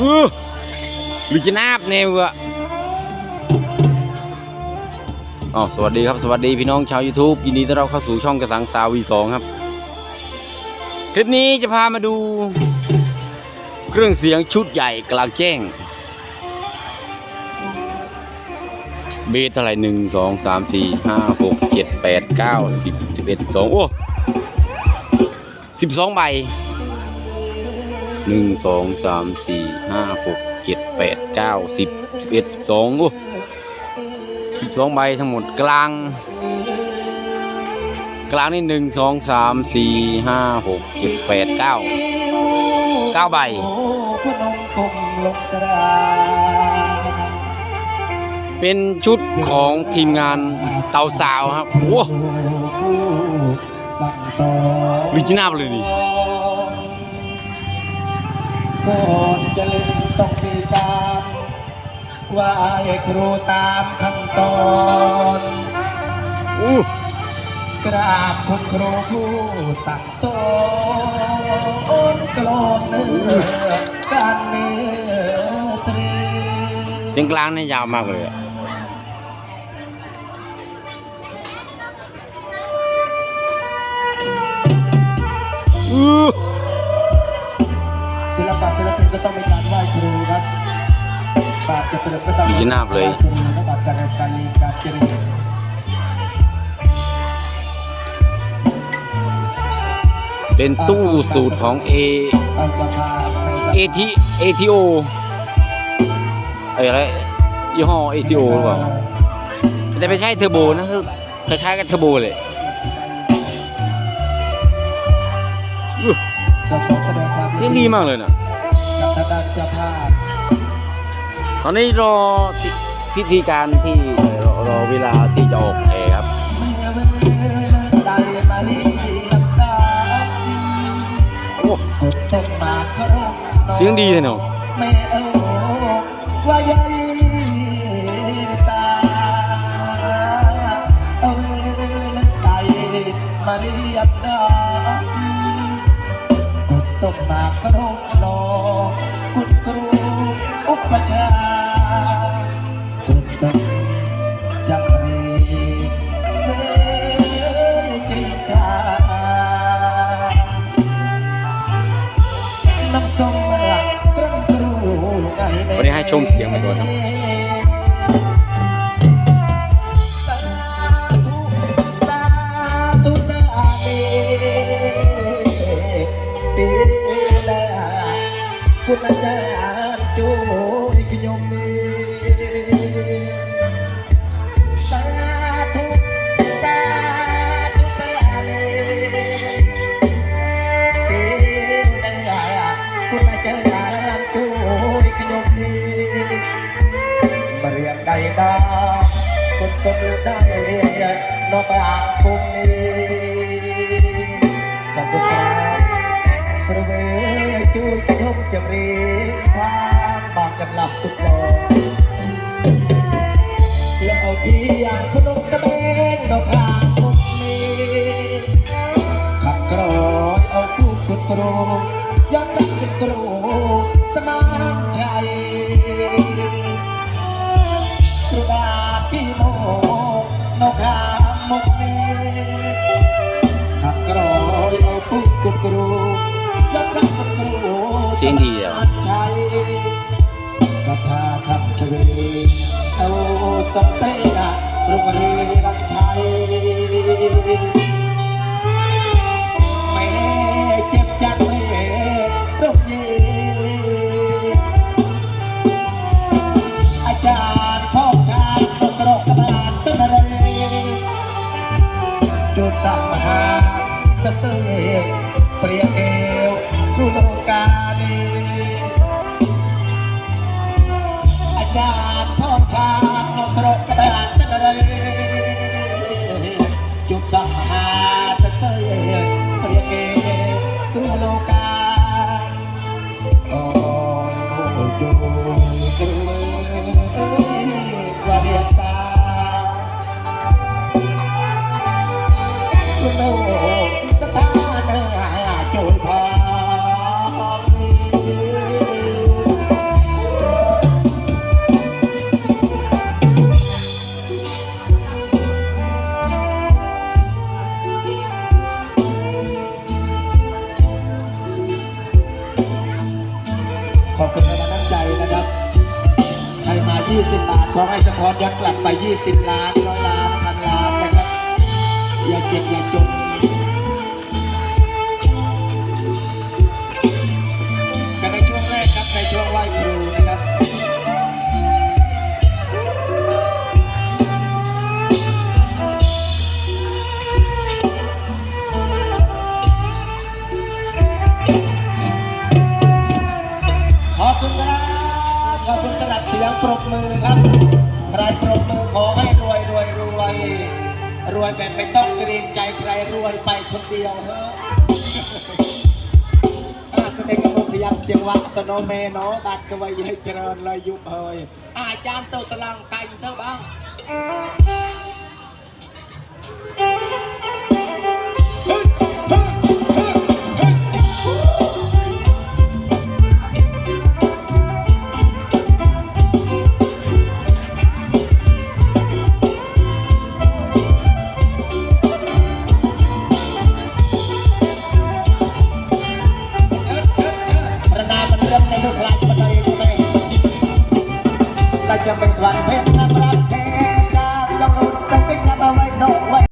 อือลิจนาบเนวอะอ๋อสวัสดีครับ สวัสดีพี่น้องชาว YouTube ยินดีต้อนรับเข้าสู่ช่องกระสังสาวีสองครับ คลิปนี้จะพามาดู เครื่องเสียงชุดใหญ่กลางแจ้ง เบสเท่าไหร่หนึ่งสองสามสี่ห้าหกเจ็ดแปดเก้าสิบสิบเอ็ดสองโอ้สิบสองใบ หนึ่งสองสามสี่ห้าหกเจ็ดแปดเก้าสิบสิบเอ็ดสองโอ้สิบสองใบทั้งหมดกลาง กลางนี่หนึ่งสองสามสี่ห้าหกเจ็ดแปดเก้าเก้าใบเป็นชุดของทีมงานเตาสาวครับโอ้ผู้สั่งสอนวิจินาบเลยนี่ ก่อนจะเล่นต้องมีการไหว้ครูตามขั้นตอนอู้กราบคุณครูผู้สั่งสอนกลอนเนื้อการเนื้อตรีเสียงกลางนี่ยาวมากเลยอะอู้ศิลปะศิลปิน ก็ต้องมีการไหว้ครูครับบาทจะเตริญก็ต้องวิจินาบเลยไหว้ครูนะบาทการเรียนการเรียนการเจริญ เป็นตู้สูตรของ A เอาจะพาไปกับ AT ATO เอ้ยอะไรยี่ห้อ ATO หรือเปล่าแต่ไม่ใช่เทอร์โบนะคล้ายๆกับเทอร์โบเลยอู้ก็ขอแสดงความเสียงดีมากเลยนะกับทาง ด้านเจ้าภาพตอนนี้รอพิพิธีการที่รอรอเวลาที่จะออกแอร์ครับเมื่อเวลาใดมาเรียบตาโอ้กดส่งมาเคารพน้อเสียงดีเลยเนาะไม่เอาว่าใหญ่ตาเอาเวลาใดมาเรียบดากดส่งมาเคารพน้องกุดครู ประชาตกดส่งจังเรีเวกรีตาน้ำส้มหลักตรังตรูไงวันนี้ให้ชมเสียงมาก่อนครับ តាគុណសុំលើដៃដល់បាគុំនេះចាំពុតាព្រមជួយខ្ញុំជម្រាបបានបានកន្លះសុខលោកអោទីយ៉ាងភ្នំត្បេងនៅខាងគុំនេះខាងក្រោយអោទូគុណគ្រូយ៉ាងដល់គុណគ្រូស្មានใจ เสียงดีอะสมานใจกระทาคำชเวเอาสักเสียตรงเรีรักชัยแม่เจ็บจังเลยรบเย็นอาจารย์พ่อชายต้องสรกกระดานต้นอะไรจุดตับมหาตะเสยเปรียเอวครูโลก อาจารย์พ่อชายต้องสรกกระดานต้นอะไรจุดดังหาตะเสยเปรียกเกกรุโลกาโอ้ยโอ้ย 20 บาทขอให้สะท้อนย้อนกลับไป 20 ล้านร้อยล้านพันล้านนะครับ อย่าเก็บอย่าจนกัน ปรบมือครับ ใครปรบมือขอให้รวยรวยรวยรวยแบบไม่ต้องเกรงใจใครรวยไปคนเดียวเฮ้ออาแสดงกับพยับเจียงวะตโนเมโนบัดกไว้ให้เจริญเลยยุบเฮยอาจารย์โตสลังไก่เท่าบ้าง วันเพ็ญนะครับ